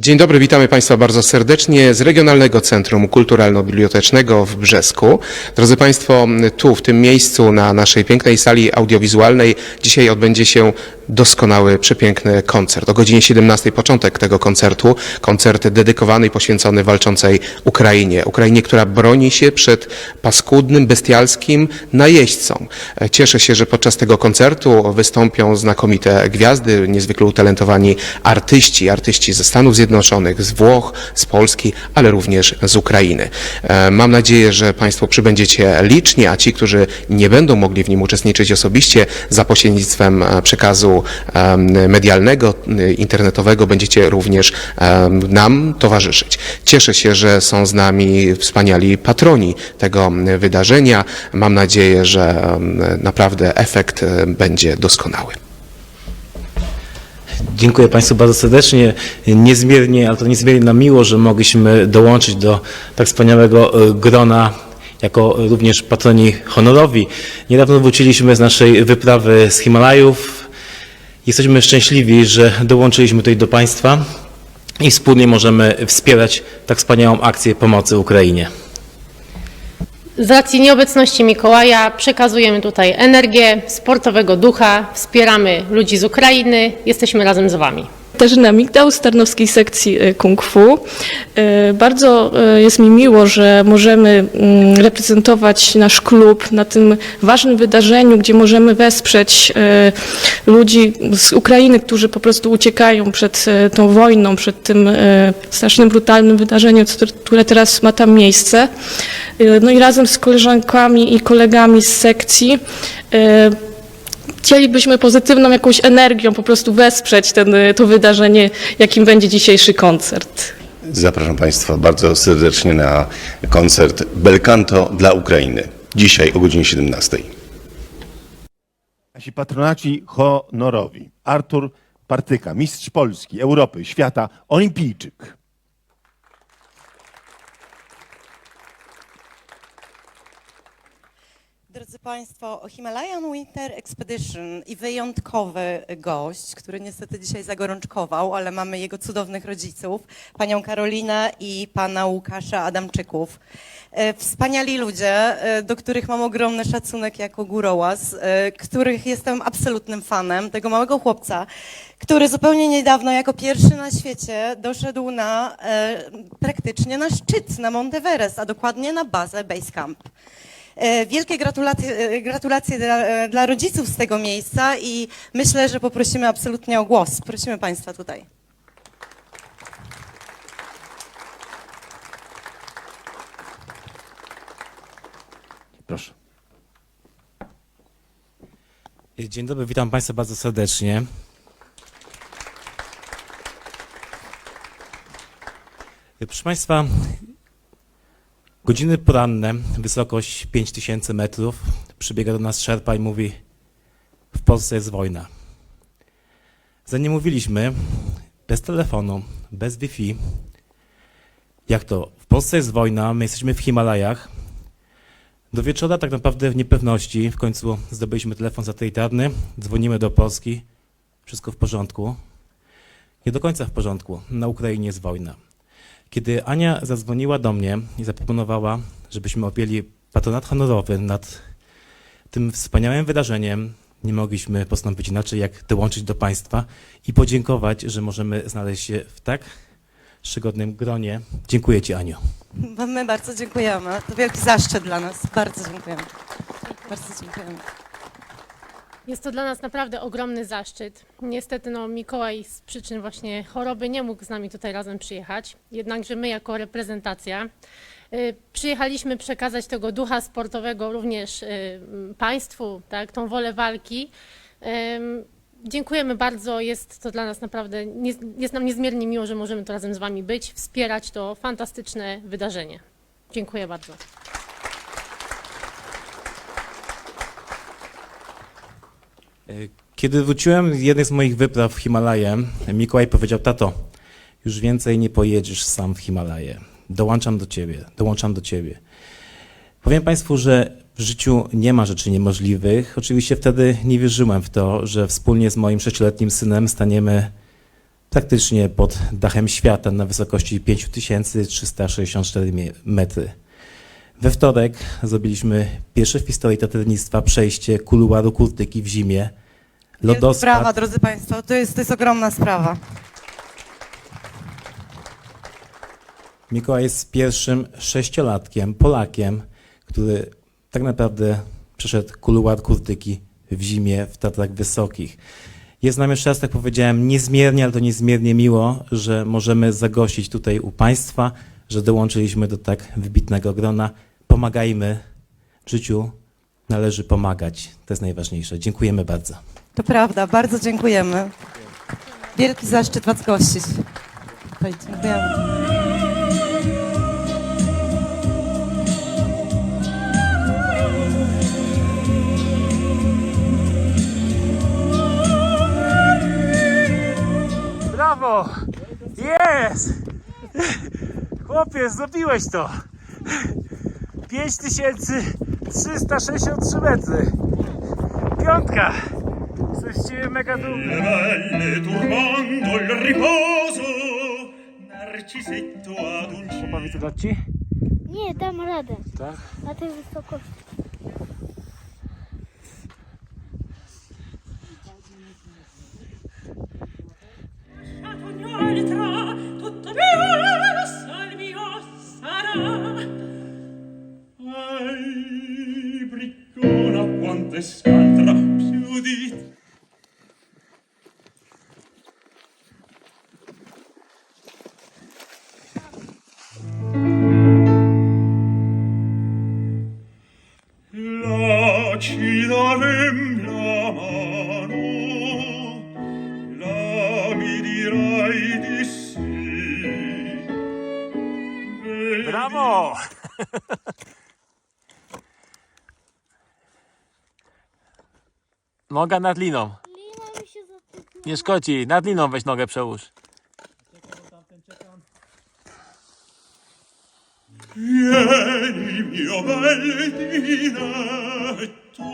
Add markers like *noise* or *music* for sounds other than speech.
Dzień dobry, witamy Państwa bardzo serdecznie z Regionalnego Centrum Kulturalno-Bibliotecznego w Brzesku. Drodzy Państwo, tu w tym miejscu na naszej pięknej sali audiowizualnej dzisiaj odbędzie się doskonały, przepiękny koncert. O godzinie 17 początek tego koncertu, koncert dedykowany i poświęcony walczącej Ukrainie. Ukrainie, która broni się przed paskudnym, bestialskim najeźdźcą. E, Cieszę się, że podczas tego koncertu wystąpią znakomite gwiazdy, niezwykle utalentowani artyści, artyści ze Stanów Zjednoczonych, z Włoch, z Polski, ale również z Ukrainy. E, Mam nadzieję, że Państwo przybędziecie licznie, a ci, którzy nie będą mogli w nim uczestniczyć osobiście, za pośrednictwem e, przekazu medialnego, y, internetowego, będziecie również nam towarzyszyć. Cieszę się, że są z nami wspaniali patroni tego wydarzenia. Mam nadzieję, że naprawdę efekt e, będzie doskonały. Dziękuję Państwu bardzo serdecznie. Niezmiernie, ale to niezmiernie nam miło, że mogliśmy dołączyć do tak wspaniałego e, grona jako również patroni honorowi. Niedawno wróciliśmy z naszej wyprawy z Himalajów. Jesteśmy szczęśliwi, że dołączyliśmy tutaj do Państwa i wspólnie możemy wspierać tak wspaniałą akcję pomocy Ukrainie. Z racji nieobecności Mikołaja przekazujemy tutaj energię, sportowego ducha, wspieramy ludzi z Ukrainy, jesteśmy razem z Wami. Katarzyna Migdał z Tarnowskiej Sekcji e, Kung Fu. E, Bardzo e, jest mi miło, że możemy mm, reprezentować nasz klub na tym ważnym wydarzeniu, gdzie możemy wesprzeć ludzi z Ukrainy, którzy po prostu uciekają przed tą wojną, przed tym strasznym, brutalnym wydarzeniem, które teraz ma tam miejsce. No i razem z koleżankami i kolegami z sekcji chcielibyśmy pozytywną jakąś energią po prostu wesprzeć ten, to wydarzenie, jakim będzie dzisiejszy koncert. Zapraszam Państwa bardzo serdecznie na koncert Belcanto dla Ukrainy. Dzisiaj o godzinie 17. Nasi patronaci honorowi. Artur Partyka, mistrz Polski, Europy, świata, olimpijczyk. Drodzy Państwo, Himalayan Winter Expedition i wyjątkowy gość, który niestety dzisiaj zagorączkował, ale mamy jego cudownych rodziców, panią Karolinę i pana Łukasza Adamczyków. E, Wspaniali ludzie, e, do których mam ogromny szacunek jako górołaz, e, których jestem absolutnym fanem, tego małego chłopca, który zupełnie niedawno jako pierwszy na świecie doszedł na praktycznie na szczyt, na Monteverest, a dokładnie na bazę Base Camp. E, Wielkie gratulacje, e, gratulacje dla, e, dla rodziców z tego miejsca i myślę, że poprosimy absolutnie o głos. Prosimy Państwa tutaj. Proszę. Dzień dobry, witam Państwa bardzo serdecznie. Proszę Państwa, godziny poranne, wysokość 5000 metrów, przybiega do nas Szerpa i mówi w Polsce jest wojna. Zanim mówiliśmy, bez telefonu, bez Wi-Fi, jak to, w Polsce jest wojna, my jesteśmy w Himalajach, do wieczora tak naprawdę w niepewności, w końcu zdobyliśmy telefon satelitarny, dzwonimy do Polski, wszystko w porządku. Nie do końca w porządku, na Ukrainie jest wojna. Kiedy Ania zadzwoniła do mnie i zaproponowała, żebyśmy objęli patronat honorowy nad tym wspaniałym wydarzeniem, nie mogliśmy postąpić inaczej, jak dołączyć do Państwa i podziękować, że możemy znaleźć się w tak przygodnym gronie. Dziękuję Ci, Aniu. My bardzo dziękujemy. To wielki zaszczyt dla nas. Bardzo dziękujemy. Bardzo dziękujemy. Jest to dla nas naprawdę ogromny zaszczyt. Niestety no, Mikołaj z przyczyn właśnie choroby nie mógł z nami tutaj razem przyjechać. Jednakże my jako reprezentacja y, przyjechaliśmy przekazać tego ducha sportowego również y, Państwu, tak, tą wolę walki. Dziękujemy bardzo, jest to dla nas naprawdę, jest nam niezmiernie miło, że możemy tu razem z Wami być, wspierać to fantastyczne wydarzenie. Dziękuję bardzo. Kiedy wróciłem z jednej z moich wypraw w Himalaje, Mikołaj powiedział, tato, już więcej nie pojedziesz sam w Himalaje. Dołączam do ciebie, dołączam do ciebie. Powiem Państwu, że w życiu nie ma rzeczy niemożliwych. Oczywiście wtedy nie wierzyłem w to, że wspólnie z moim sześcioletnim synem staniemy praktycznie pod dachem świata na wysokości 5364 mie- metry. We wtorek zrobiliśmy pierwsze w historii taternictwa przejście kuluaru kurtyki w zimie. Lodospad. Brawa, drodzy Państwo, to jest, to jest ogromna sprawa. Mikołaj jest pierwszym sześciolatkiem, Polakiem, który tak naprawdę przeszedł kuluar kurtyki w zimie w Tatrach Wysokich. Jest nam jeszcze raz, tak powiedziałem, niezmiernie, ale to niezmiernie miło, że możemy zagościć tutaj u Państwa, że dołączyliśmy do tak wybitnego grona. Pomagajmy. W życiu należy pomagać. To jest najważniejsze. Dziękujemy bardzo. To prawda, bardzo dziękujemy. Wielki zaszczyt Was gościć. Tutaj, dziękujemy. Brawo! Jest! Chłopie, zrobiłeś to! 5363 metry. Piątka! Ciebie mega dumny. belle turbando il riposo Narcisetto ad un Chłopowi to dać ci? Nie, dam radę. Tak? Na tej wysokości. *laughs* Noga nad liną. Lina mi się. Nie szkodzi, nad liną weź nogę przełóż. Vieni, mio bel dinetto.